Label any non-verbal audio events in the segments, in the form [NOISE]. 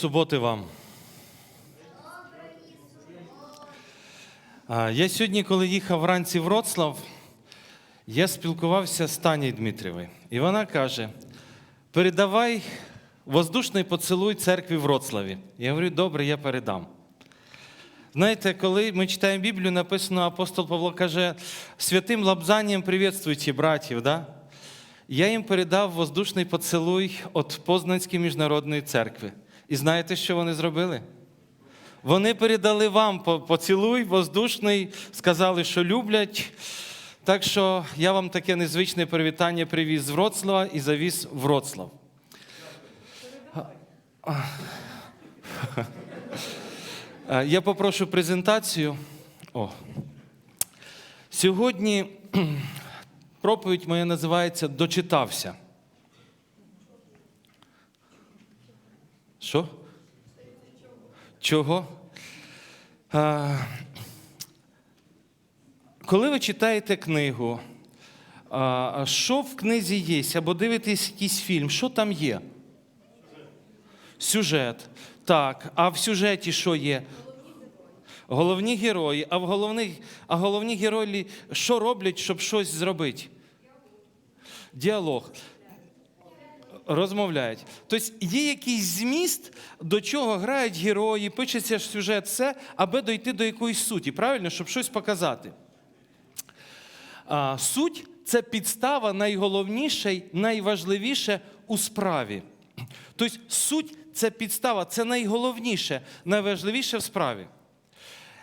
Суботи вам. Я сьогодні, коли їхав вранці в Вроцлав, я спілкувався з Танею Дмитрівою. І вона каже: передавай воздушний поцілуй церкві в Вроцлаві. Я говорю, добре, я передам. Знаєте, коли ми читаємо Біблію, написано, апостол Павло каже, святим лапзанням приветствуйте братів. Да? Я їм передав воздушний поцілуй від Познанської міжнародної церкви. І знаєте, що вони зробили? Вони передали вам поцілуй воздушний, сказали, що люблять. Так що я вам таке незвичне привітання привіз з Вроцлава і завіз Вроцлав. Е, Я попрошу презентацію. О. Сьогодні проповідь моя називається Дочитався. Що? Чого? А, коли ви читаєте книгу, а, що в книзі є, або дивитесь якийсь фільм, що там є? Сюжет. Так, а в сюжеті що є? Головні герої. А в головних, а головні герої що роблять, щоб щось зробити? Діалог. Розмовляють. Тобто є якийсь зміст, до чого грають герої, пишеться сюжет, все, аби дойти до якоїсь суті, правильно, щоб щось показати. Суть це підстава найголовніше, й найважливіше у справі. Тобто суть це підстава, це найголовніше, найважливіше в справі.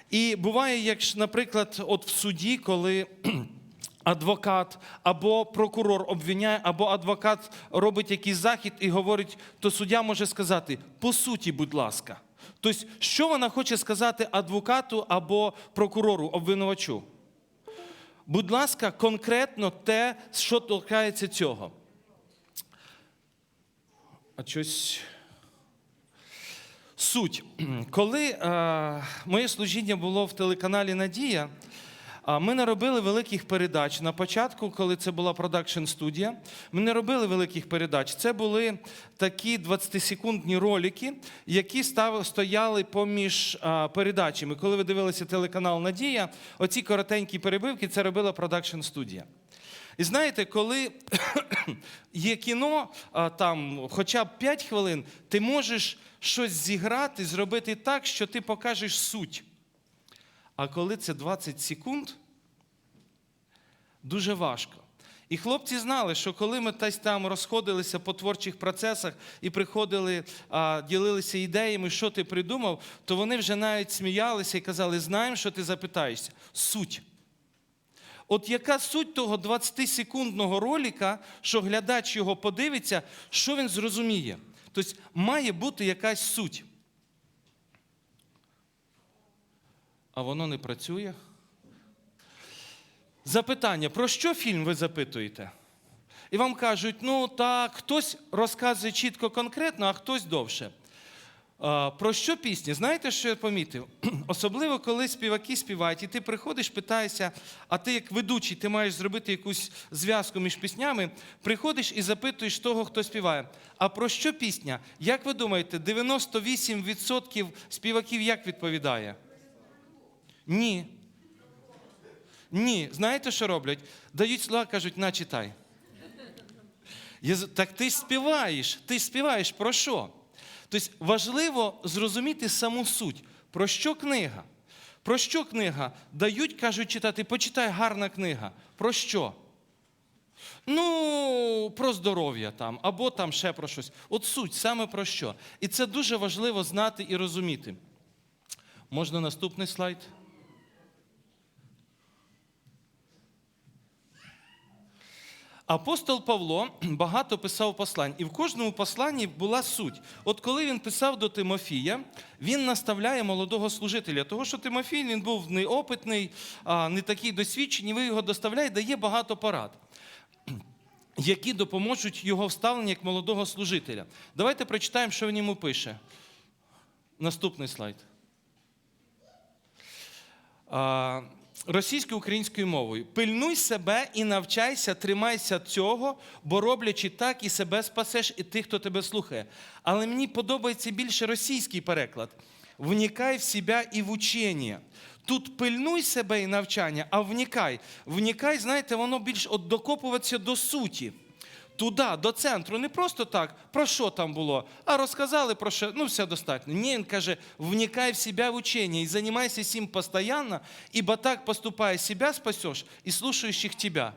І буває, як, наприклад, от в суді, коли адвокат або прокурор обвиняє, або адвокат робить якийсь захід і говорить, то суддя може сказати: по суті, будь ласка. Тобто, що вона хоче сказати адвокату або прокурору, обвинувачу? Будь ласка, конкретно те, що торкається цього. А щось. Суть. Коли е, моє служіння було в телеканалі Надія, ми не робили великих передач. На початку, коли це була продакшн студія, ми не робили великих передач. Це були такі 20-секундні ролики, які стояли поміж передачами. Коли ви дивилися телеканал Надія, оці коротенькі перебивки це робила продакшн студія. І знаєте, коли [COUGHS] є кіно, там хоча б 5 хвилин, ти можеш щось зіграти, зробити так, що ти покажеш суть. А коли це 20 секунд, дуже важко. І хлопці знали, що коли ми десь там розходилися по творчих процесах і приходили, а, ділилися ідеями, що ти придумав, то вони вже навіть сміялися і казали, знаємо, що ти запитаєшся. Суть. От яка суть того 20-секундного ролика, що глядач його подивиться, що він зрозуміє? Тобто має бути якась суть. А воно не працює. Запитання: про що фільм ви запитуєте? І вам кажуть, ну так, хтось розказує чітко конкретно, а хтось довше. Про що пісні? Знаєте, що я помітив? [CLEARS THROAT] Особливо, коли співаки співають, і ти приходиш, питаєшся, а ти як ведучий, ти маєш зробити якусь зв'язку між піснями, приходиш і запитуєш того, хто співає. А про що пісня? Як ви думаєте, 98% співаків як відповідає? Ні. Ні. Знаєте, що роблять? Дають слова, кажуть, на читай. Так ти співаєш, ти співаєш про що? Тобто важливо зрозуміти саму суть. Про що книга? Про що книга? Дають, кажуть, читати, почитай гарна книга. Про що? Ну, про здоров'я там, або там ще про щось. От суть саме про що. І це дуже важливо знати і розуміти. Можна наступний слайд? Апостол Павло [CLEARS THROAT] багато писав послань, і в кожному посланні була суть. От коли він писав до Тимофія, він наставляє молодого служителя, того що Тимофій він був неопитний, не такий досвідчений, ви його доставляє, дає багато порад, [CLEARS THROAT] які допоможуть його вставленню як молодого служителя. Давайте прочитаємо, що він йому пише. Наступний слайд. Російською українською мовою. Пильнуй себе і навчайся, тримайся цього, бо роблячи так, і себе спасеш, і тих, хто тебе слухає. Але мені подобається більше російський переклад. Вникай в себе і в учення. Тут пильнуй себе і навчання, а вникай. Вникай, знаєте, воно більш от докопуватися до суті. Туди, до центру, не просто так, про що там було, а розказали про що, ну все достатньо. Ні, він каже, вникай в себе в учення і займайся цим постійно, ибо так поступая, себя спасеш і слушающих тебя.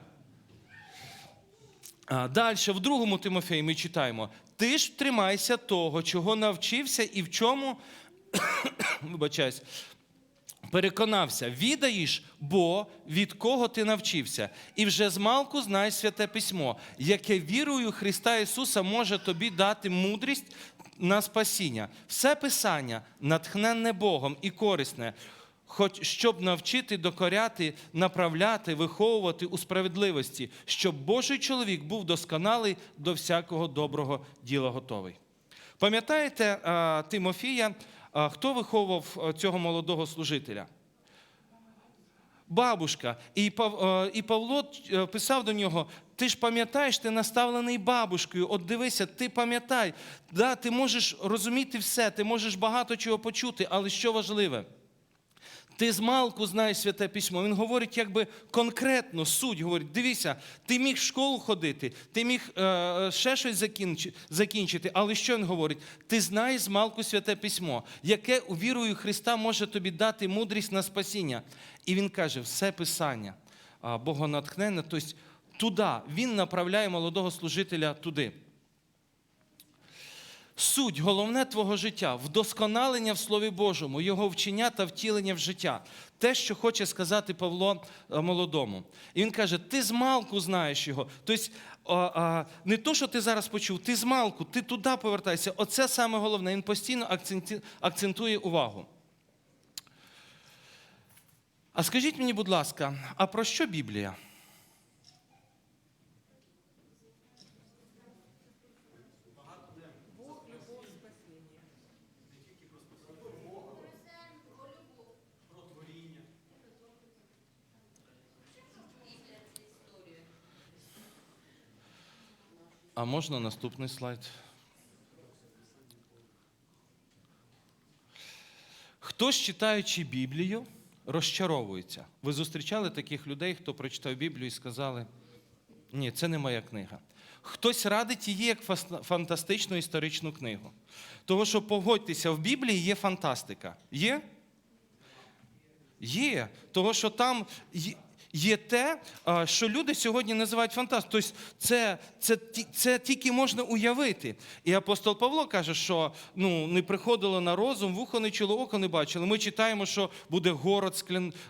Далі, в другому Тимофеї ми читаємо: ти ж тримайся того, чого навчився і в чому, [COUGHS] вибачаюсь, переконався, відаєш, бо від кого ти навчився, і вже змалку знай святе письмо, яке вірою Христа Ісуса може тобі дати мудрість на спасіння. Все писання натхненне Богом і корисне. Хоч щоб навчити докоряти, направляти, виховувати у справедливості, щоб Божий чоловік був досконалий до всякого доброго діла готовий. Пам'ятаєте Тимофія, хто виховував цього молодого служителя? Бабушка. І, е, Павло е, писав до нього: ти ж пам'ятаєш, ти наставлений бабушкою. От дивися, ти пам'ятай, да, ти можеш розуміти все, ти можеш багато чого почути, але що важливе? Ти з малку знаєш святе письмо. Він говорить, якби конкретно, суть говорить: дивися, ти міг в школу ходити, ти міг е, ще щось закінчити, але що він говорить? Ти знаєш з малку святе письмо, яке у вірою Христа може тобі дати мудрість на спасіння. І він каже, все писання богонатхненне, тобто туди. Він направляє молодого служителя туди. Суть, головне твого життя, вдосконалення в Слові Божому, його вчення та втілення в життя. Те, що хоче сказати Павло е, молодому. І він каже: ти з малку знаєш його. Тобто, не то, що ти зараз почув, ти з малку, ти туди повертайся. Оце саме головне. Він постійно акцентує увагу. А скажіть мені, будь ласка, а про що Біблія? А можна наступний слайд? Хтось, читаючи Біблію, розчаровується. Ви зустрічали таких людей, хто прочитав Біблію і сказали: ні, це не моя книга. Хтось радить її як фантастичну історичну книгу. Того, що погодьтеся, в Біблії є фантастика. Є? Є. Того, що там є- те, що люди сьогодні називають фантастикою. Тобто це, це, це тільки можна уявити. І апостол Павло каже, що ну, не приходило на розум, вухо не чуло, око не бачили. Ми читаємо, що буде город з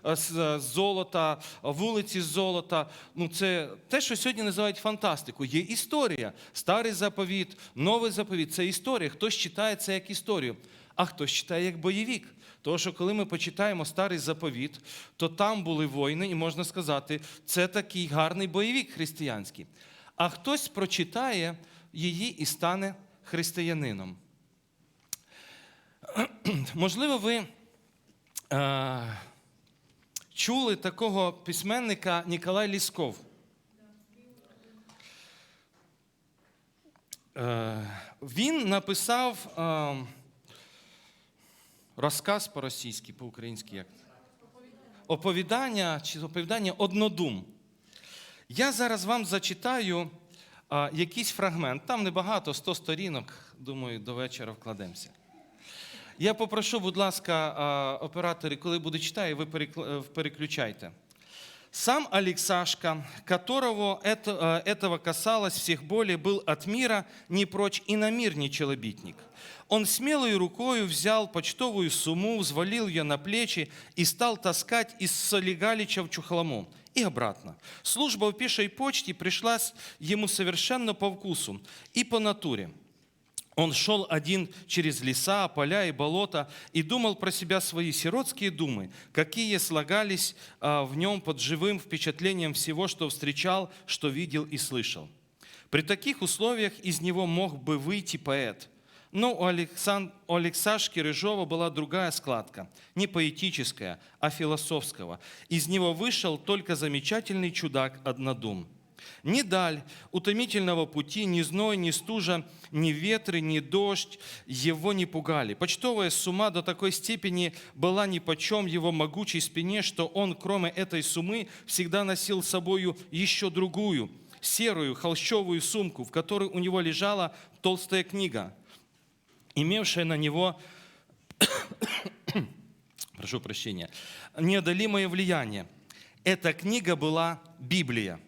з золота, вулиці з золота. Ну, це те, що сьогодні називають фантастикою. Є історія. Старий заповіт, новий заповіт це історія. Хтось читає це як історію, а хтось читає як бойовік. Тому що коли ми почитаємо старий заповіт, то там були воїни, і можна сказати, це такий гарний бойовік християнський. А хтось прочитає її і стане християнином. [CLEARS THROAT] Можливо, ви е, чули такого письменника Ніколай Лісков. Е, він написав. Е, Розказ по-російськи, по-українськи як? Оповідання чи оповідання однодум. Я зараз вам зачитаю а, якийсь фрагмент. Там небагато, 100 сторінок. Думаю, до вечора вкладемося. Я попрошу, будь ласка, а, оператори, коли буду читати, ви е, переключайте. Сам Алексашка, которого это, э, этого касалось всех более, был от мира не прочь и на мир не челобитник. Он смелой рукою взял почтовую сумму, взвалил ее на плечи и стал таскать из Солигалича в Чухлому и обратно. Служба в пешей почте пришлась ему совершенно по вкусу и по натуре. Он шел один через леса, поля и болота и думал про себя свои сиротские думы, какие слагались а, в нем под живым впечатлением всего, что встречал, что видел и слышал. При таких условиях из него мог бы выйти поэт. Но у, Александ... у Алексашки Рыжова была другая складка, не поэтическая, а философского. Из него вышел только замечательный чудак-однодум. Ни даль утомительного пути, ни зной, ни стужа, ни ветры, ни дождь его не пугали. Почтовая сумма до такой степени была нипочем его могучей спине, что он, кроме этой суммы, всегда носил с собою еще другую, серую холщовую сумку, в которой у него лежала толстая книга, имевшая на него, [COUGHS] прошу прощения, неодолимое влияние. Эта книга была Библия.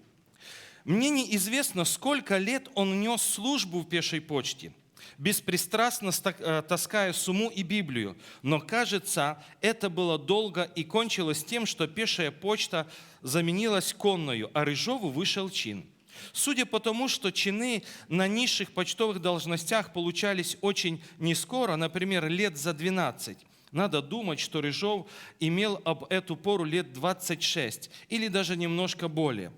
Мне неизвестно, сколько лет он нес службу в пешей почте, беспристрастно э, таская сумму и Библию. Но, кажется, это было долго и кончилось тем, что пешая почта заменилась конною, а Рыжову вышел чин. Судя по тому, что чины на низших почтовых должностях получались очень нескоро, например, лет за 12, надо думать, что Рыжов имел об эту пору лет 26 или даже немножко более.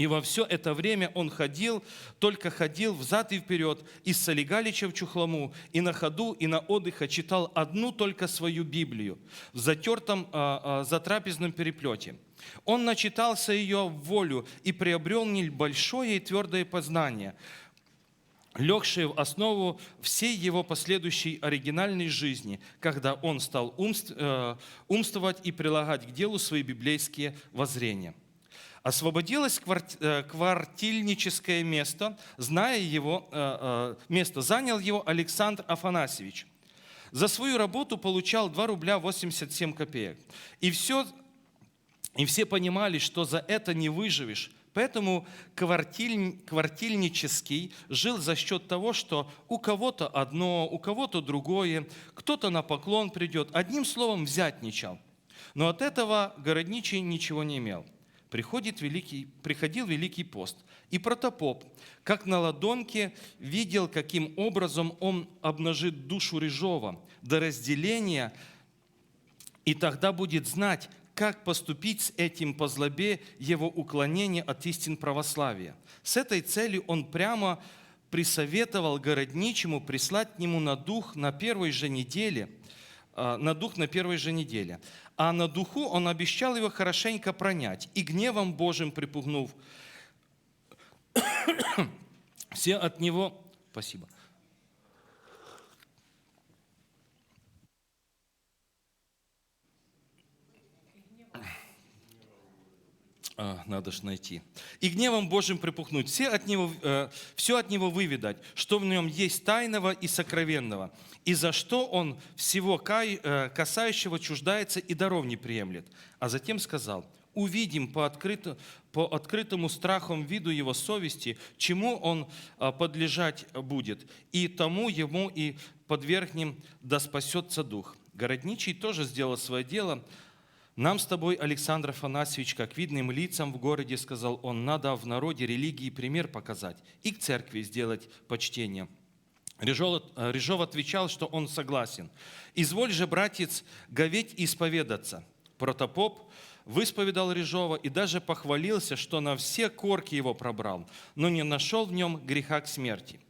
И во все это время он ходил, только ходил взад и вперед, из Солигалича в Чухлому, и на ходу, и на отдыха читал одну только свою Библию в затертом а, а, затрапезном переплете. Он начитался ее в волю и приобрел небольшое и твердое познание, легшее в основу всей его последующей оригинальной жизни, когда он стал э, умствовать и прилагать к делу свои библейские воззрения. Освободилось э, квартильническое место, зная его, э, э, место занял его Александр Афанасьевич. За свою работу получал 2 рубля 87 копеек. И, все, и все понимали, что за это не выживешь. Поэтому квартиль, квартильнический жил за счет того, что у кого-то одно, у кого-то другое, кто-то на поклон придет. Одним словом, взятничал. Но от этого городничий ничего не имел. Приходит великий, приходил Великий пост, и протопоп, как на ладонке, видел, каким образом он обнажит душу Рыжова до разделения, и тогда будет знать, как поступить с этим по злобе его уклонения от истин православия. С этой целью он прямо присоветовал городничему прислать к нему на дух на первой же неделе, а, на дух на первой же неделе. А на духу он обещал его хорошенько пронять, и гневом Божьим припугнув, [COUGHS] все от него... Спасибо. А, надо ж найти. И гневом Божьим припухнуть. Все от него, э, все от него выведать, что в нем есть тайного и сокровенного, и за что он всего кай, э, касающего чуждается и даров не приемлет. А затем сказал, увидим по, открыто, по открытому страхом виду его совести, чему он э, подлежать будет, и тому ему и подвергнем, да спасется дух. Городничий тоже сделал свое дело, нам с тобой, Александр Афанасьевич, как видным лицам в городе, сказал он, надо в народе религии пример показать и к церкви сделать почтение. Режов, Режов отвечал, что он согласен. «Изволь же, братец, говеть и исповедаться». Протопоп высповедал Режова и даже похвалился, что на все корки его пробрал, но не нашел в нем греха к смерти.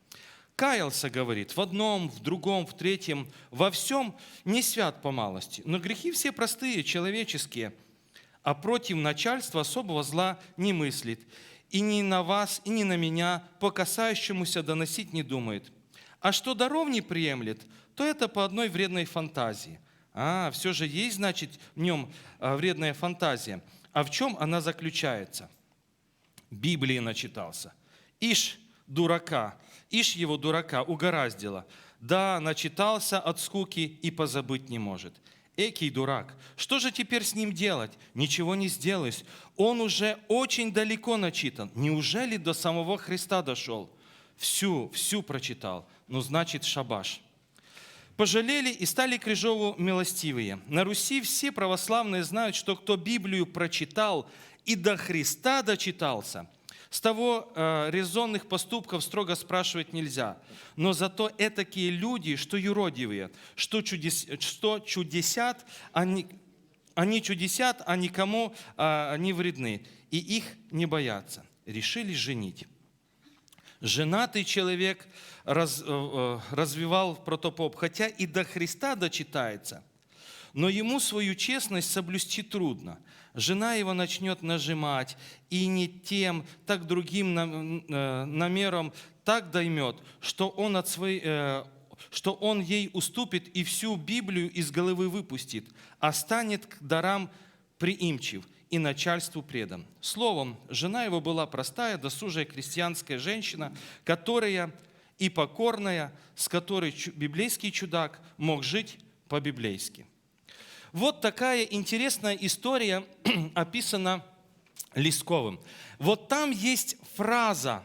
Каялся, говорит, в одном, в другом, в третьем, во всем не свят по малости. Но грехи все простые, человеческие, а против начальства особого зла не мыслит. И ни на вас, и ни на меня по касающемуся доносить не думает. А что даров не приемлет, то это по одной вредной фантазии. А, все же есть, значит, в нем а, вредная фантазия. А в чем она заключается? Библии начитался. Ишь, дурака, ишь его дурака, угораздило. Да, начитался от скуки и позабыть не может. Экий дурак, что же теперь с ним делать? Ничего не сделаешь. Он уже очень далеко начитан. Неужели до самого Христа дошел? Всю, всю прочитал. Ну, значит, шабаш. Пожалели и стали к Крыжову милостивые. На Руси все православные знают, что кто Библию прочитал и до Христа дочитался – с того э, резонных поступков строго спрашивать нельзя. Но зато этакие люди, что юродивые, что, чудес, что чудесят, они, они чудесят, а никому э, вредны. И их не боятся. Решили женить. Женатый человек раз- э, э, развивал протопоп, хотя и до Христа дочитается, но ему свою честность соблюсти трудно. Жена его начнет нажимать, и не тем, так другим э, намером так доймет, что он, от своей, э, что он ей уступит и всю Библию из головы выпустит, а станет к дарам приимчив и начальству предан. Словом, жена его была простая, досужая крестьянская женщина, которая и покорная, с которой библейский чудак мог жить по-библейски. Вот такая интересная история [CLEARS THROAT] описана Лесковым. Вот там есть фраза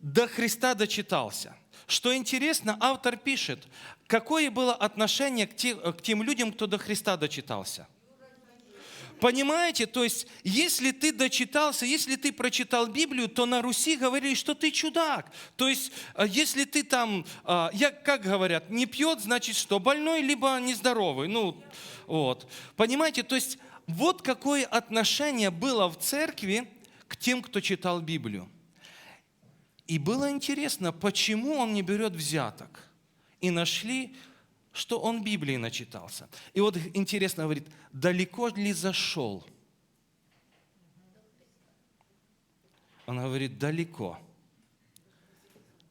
«до Христа дочитался». Что интересно, автор пишет, какое было отношение к тем людям, кто до Христа дочитался. Понимаете, то есть, если ты дочитался, если ты прочитал Библию, то на Руси говорили, что ты чудак. То есть, э, если ты там, э, я, как говорят, не пьет, значит что, больной, либо нездоровый. Ну, вот. Понимаете, то есть, вот какое отношение было в церкви к тем, кто читал Библию. И было интересно, почему он не берет взяток. И нашли, что он Библии начитался. И вот интересно говорит, далеко ли зашел? Он говорит, далеко.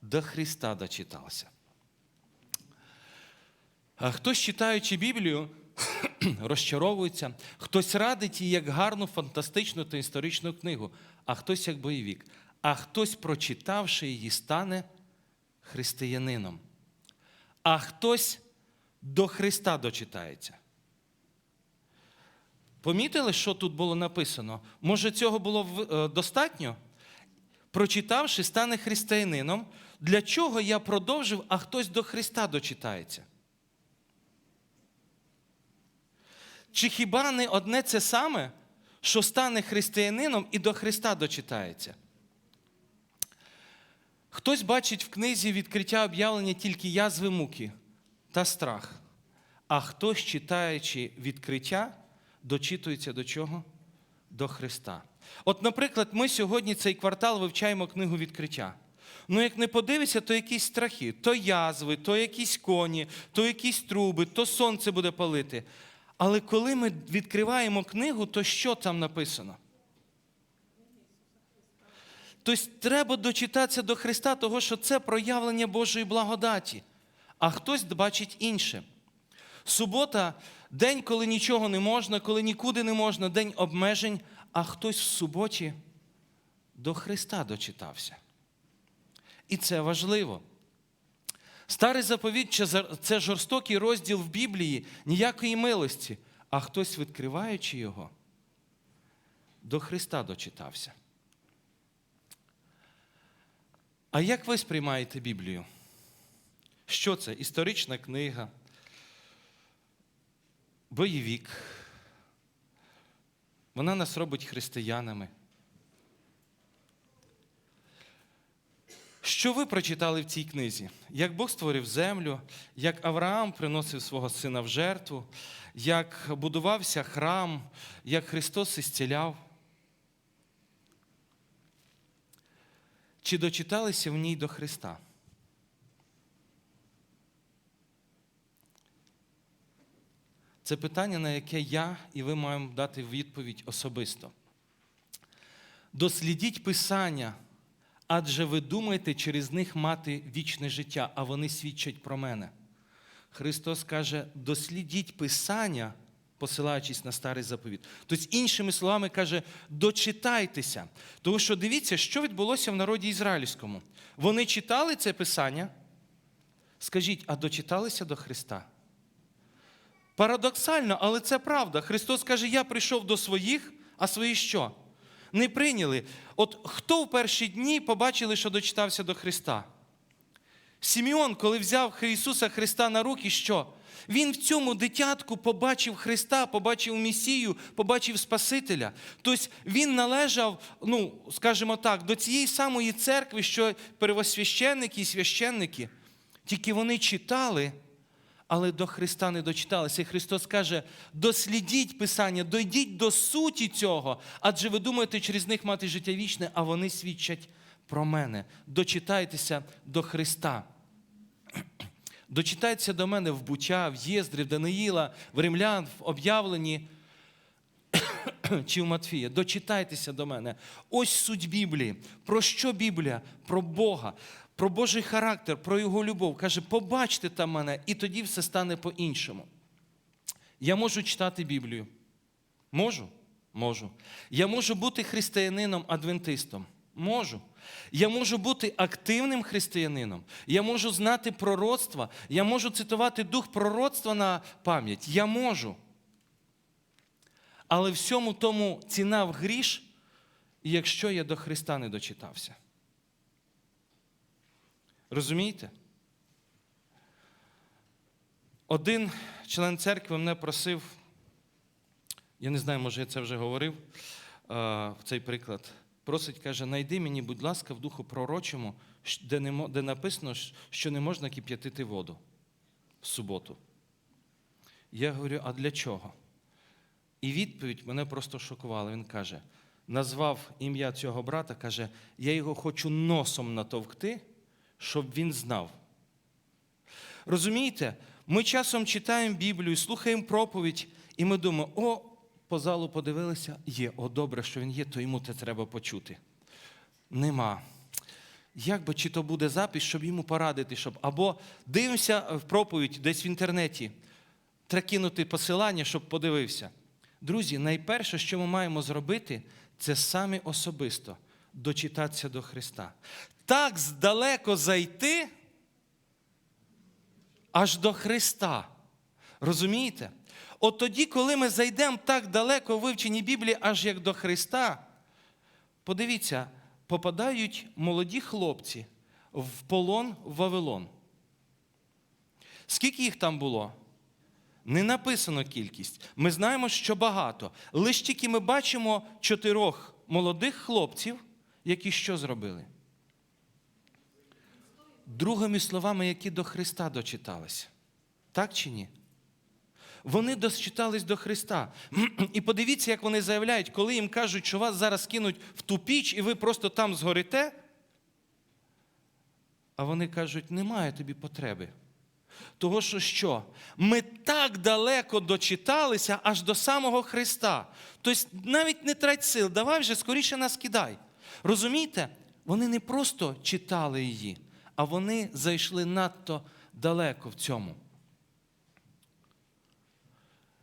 До Христа дочитался. А хтось, читаючи Біблію, [COUGHS] розчаровується, хтось радить її як гарну, фантастичну та історичну книгу, а хтось як бойовік, а хтось, прочитавши її, стане християнином, а хтось до Христа дочитається. Помітили, що тут було написано? Може, цього було е, достатньо? Прочитавши, стане християнином. Для чого я продовжив, а хтось до Христа дочитається? Чи хіба не одне це саме, що стане християнином і до Христа дочитається? Хтось бачить в книзі відкриття об'явлення тільки язви муки та страх, а хтось, читаючи відкриття, дочитується до чого? До Христа. От, наприклад, ми сьогодні цей квартал вивчаємо книгу відкриття. Ну, як не подивишся, то якісь страхи, то язви, то якісь коні, то якісь труби, то сонце буде палити. Але коли ми відкриваємо книгу, то що там написано? Тобто треба дочитатися до Христа, того, що це проявлення Божої благодаті, а хтось бачить інше. Субота день, коли нічого не можна, коли нікуди не можна, день обмежень, а хтось в суботі до Христа дочитався. І це важливо. Старий заповідь це жорстокий розділ в Біблії, ніякої милості, а хтось, відкриваючи його, до Христа дочитався. А як ви сприймаєте Біблію? Що це? Історична книга, бойовік. Вона нас робить християнами. Що ви прочитали в цій книзі? Як Бог створив землю, як Авраам приносив свого сина в жертву, як будувався храм, як Христос ісціляв? Чи дочиталися в ній до Христа? Це питання, на яке я і ви маємо дати відповідь особисто. Дослідіть Писання, адже ви думаєте через них мати вічне життя, а вони свідчать про мене. Христос каже: дослідіть Писання, посилаючись на старий заповіт. Тобто, іншими словами, каже, дочитайтеся. Тому що дивіться, що відбулося в народі ізраїльському. Вони читали це Писання. Скажіть, а дочиталися до Христа? Парадоксально, але це правда. Христос каже: Я прийшов до своїх, а свої що? Не прийняли. От хто в перші дні побачили, що дочитався до Христа? Сімеон, коли взяв Ісуса Христа на руки, що? Він в цьому дитятку побачив Христа, побачив Месію, побачив Спасителя. Тобто він належав, ну, скажімо так, до цієї самої церкви, що первосвященники і священники. Тільки вони читали, але до Христа не дочиталися. І Христос каже: дослідіть Писання, дойдіть до суті цього, адже ви думаєте через них мати життя вічне, а вони свідчать про мене. Дочитайтеся до Христа. [CLEARS THROAT] Дочитайтеся до мене в Буча, в Єздрі, в Даниїла, в Римлян, в об'явленні [CLEARS THROAT] чи в Матфія. Дочитайтеся до мене. Ось суть Біблії. Про що Біблія? Про Бога, про Божий характер, про Його любов. Каже, побачте там мене, і тоді все стане по-іншому. Я можу читати Біблію. Можу? Можу. Я можу бути християнином-адвентистом. Можу. Я можу бути активним християнином. Я можу знати пророцтва. Я можу цитувати дух пророцтва на пам'ять. Я можу. Але всьому тому ціна в гріш, якщо я до Христа не дочитався. Розумієте? Один член церкви мене просив, я не знаю, може я це вже говорив е, в цей приклад. Просить, каже, найди мені, будь ласка, в духу пророчому, де, не, де написано, що не можна кип'ятити воду в суботу. Я говорю, а для чого? І відповідь мене просто шокувала. Він каже: назвав ім'я цього брата, каже, я його хочу носом натовкти, щоб він знав. Розумієте, ми часом читаємо Біблію, слухаємо проповідь, і ми думаємо, о, по залу подивилися, є, о, добре, що він є, то йому це треба почути. Нема. Як би чи то буде запис, щоб йому порадити, щоб або дивимося в проповідь десь в інтернеті, треба кинути посилання, щоб подивився. Друзі, найперше, що ми маємо зробити, це самі особисто дочитатися до Христа. Так здалеко зайти аж до Христа. Розумієте? От тоді, коли ми зайдемо так далеко в вивченні Біблії, аж як до Христа, подивіться, попадають молоді хлопці в полон в Вавилон. Скільки їх там було? Не написано кількість. Ми знаємо, що багато. Лише тільки ми бачимо чотирьох молодих хлопців, які що зробили? Другими словами, які до Христа дочиталися. Так чи ні? Вони дочитались до Христа. І подивіться, як вони заявляють, коли їм кажуть, що вас зараз кинуть в ту піч, і ви просто там згорите. А вони кажуть, немає тобі потреби. Того, що що? Ми так далеко дочиталися аж до самого Христа. Тобто навіть не трать сил, давай вже скоріше нас кидай. Розумієте? Вони не просто читали її, а вони зайшли надто далеко в цьому.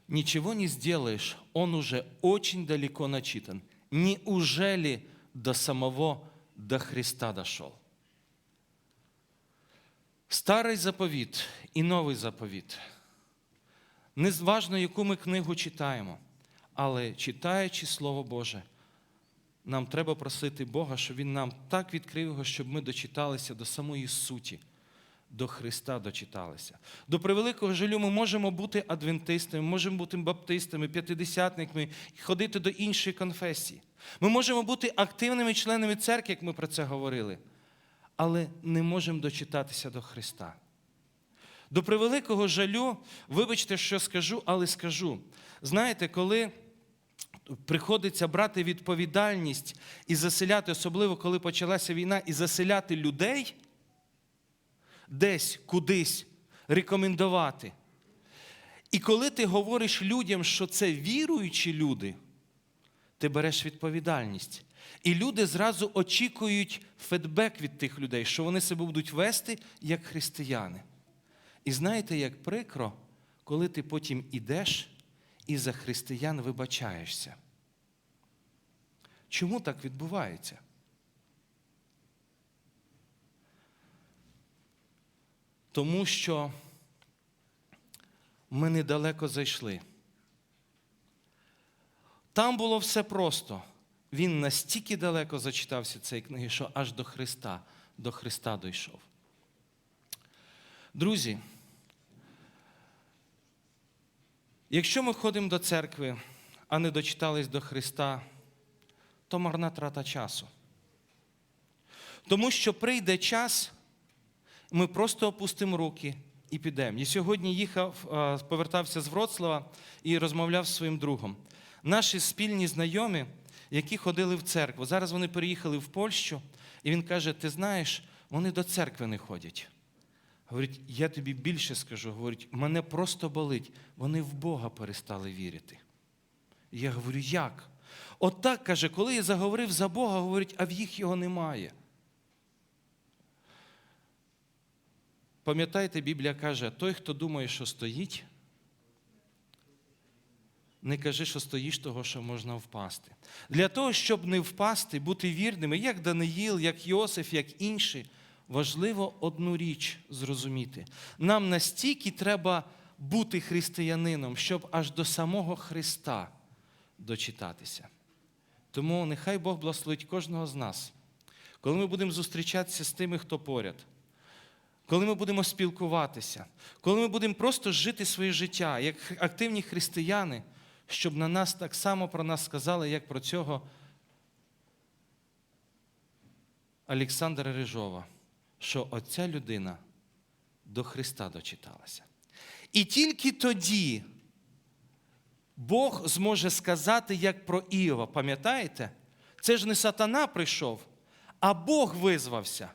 Ничего не сделаешь, он уже очень далеко начитан. Неужели до самого до Христа дошел? Старий заповіт і новий заповіт. Незважно, яку ми книгу читаємо, але читаючи Слово Боже, нам треба просити Бога, щоб Він нам так відкрив його, щоб ми дочиталися до самої суті, до Христа дочиталися. До превеликого жалю ми можемо бути адвентистами, можемо бути баптистами, п'ятидесятниками і ходити до іншої конфесії. Ми можемо бути активними членами церкви, як ми про це говорили, але не можемо дочитатися до Христа. До превеликого жалю, вибачте, що скажу, але скажу. Знаєте, коли приходиться брати відповідальність і заселяти, особливо коли почалася війна, і заселяти людей десь, кудись, рекомендувати. І коли ти говориш людям, що це віруючі люди, ти береш відповідальність. І люди зразу очікують федбек від тих людей, що вони себе будуть вести як християни. І знаєте, як прикро, коли ти потім ідеш і за християн вибачаєшся. Чому так відбувається? Тому що ми недалеко зайшли. Там було все просто. Він настільки далеко зачитався цієї книги, що аж до Христа, до Христа дійшов. Друзі, якщо ми ходимо до церкви, а не дочитались до Христа, то марна трата часу. Тому що прийде час, ми просто опустимо руки і підемо. Я сьогодні їхав, повертався з Вроцлава і розмовляв з своїм другом. Наші спільні знайомі, які ходили в церкву, зараз вони переїхали в Польщу, І він каже: Ти знаєш, вони до церкви не ходять. Говорить, я тобі більше скажу, говорить, мене просто болить. Вони в Бога перестали вірити. Я говорю, як? Отак каже, коли я заговорив за Бога, говорить, а в їх його немає. Пам'ятаєте, Біблія каже, той, хто думає, що стоїть, не кажи, що стоїш того, що можна впасти. Для того, щоб не впасти, бути вірними, як Даниїл, як Йосиф, як інші, важливо одну річ зрозуміти. Нам настільки треба бути християнином, щоб аж до самого Христа дочитатися. Тому нехай Бог благословить кожного з нас, коли ми будемо зустрічатися з тими, хто поряд коли ми будемо спілкуватися, коли ми будемо просто жити своє життя, як активні християни, щоб на нас так само про нас сказали, як про цього Олександра Рижова, що оця людина до Христа дочиталася. І тільки тоді Бог зможе сказати, як про Іова. Пам'ятаєте? Це ж не сатана прийшов, а Бог визвався.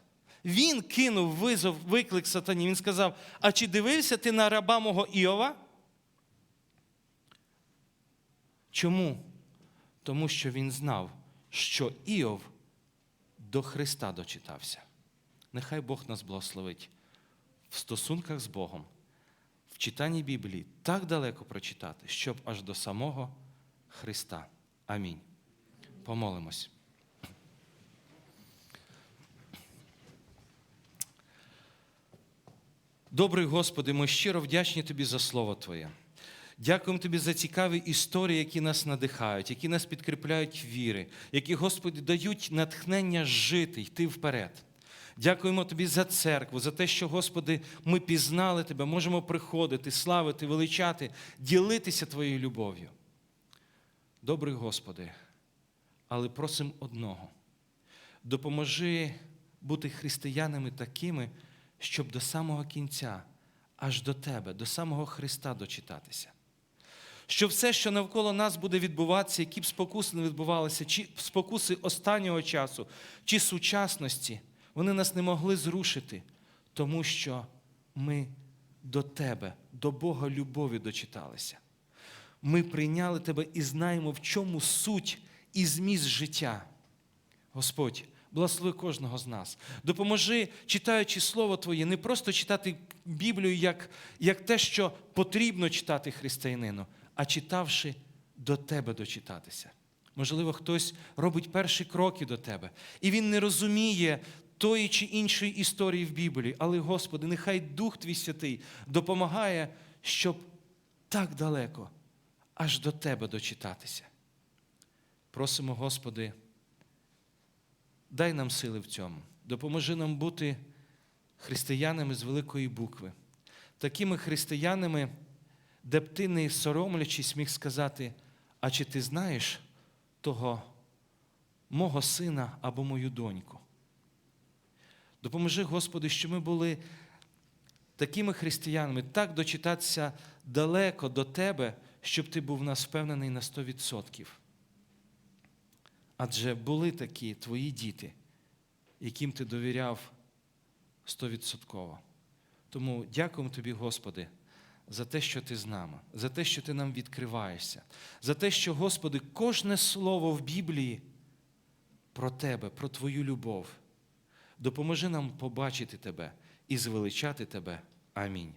Він кинув визов, виклик сатані. Він сказав: А чи дивився ти на раба мого Іова? Чому? Тому що він знав, що Іов до Христа дочитався. Нехай Бог нас благословить в стосунках з Богом, в читанні Біблії так далеко прочитати, щоб аж до самого Христа. Амінь. Помолимось. Добрий Господи, ми щиро вдячні Тобі за Слово Твоє. Дякуємо Тобі за цікаві історії, які нас надихають, які нас підкріпляють віри, які, Господи, дають натхнення жити, йти вперед. Дякуємо Тобі за церкву, за те, що, Господи, ми пізнали Тебе, можемо приходити, славити, величати, ділитися Твоєю любов'ю. Добрий Господи, але просимо одного. Допоможи бути християнами такими, щоб до самого кінця, аж до Тебе, до самого Христа дочитатися. Що все, що навколо нас буде відбуватися, які б спокуси не відбувалися, чи спокуси останнього часу, чи сучасності, вони нас не могли зрушити, тому що ми до Тебе, до Бога любові дочиталися. Ми прийняли Тебе і знаємо, в чому суть і зміст життя. Господь, благослови кожного з нас. Допоможи, читаючи Слово Твоє, не просто читати Біблію як, як те, що потрібно читати християнину, а читавши до Тебе дочитатися. Можливо, хтось робить перші кроки до Тебе, і він не розуміє тої чи іншої історії в Біблії. Але, Господи, нехай Дух Твій Святий допомагає, щоб так далеко, аж до Тебе дочитатися. Просимо, Господи, дай нам сили в цьому. Допоможи нам бути християнами з великої букви, такими християнами, де б ти не соромлячись міг сказати, а чи ти знаєш того мого сина або мою доньку? Допоможи, Господи, щоб ми були такими християнами, так дочитатися далеко до Тебе, щоб Ти був в нас впевнений на 100%. Адже були такі твої діти, яким ти довіряв стовідсотково. Тому дякуємо тобі, Господи, за те, що ти з нами, за те, що ти нам відкриваєшся, за те, що, Господи, кожне слово в Біблії про Тебе, про Твою любов. Допоможи нам побачити Тебе і звеличати Тебе. Амінь.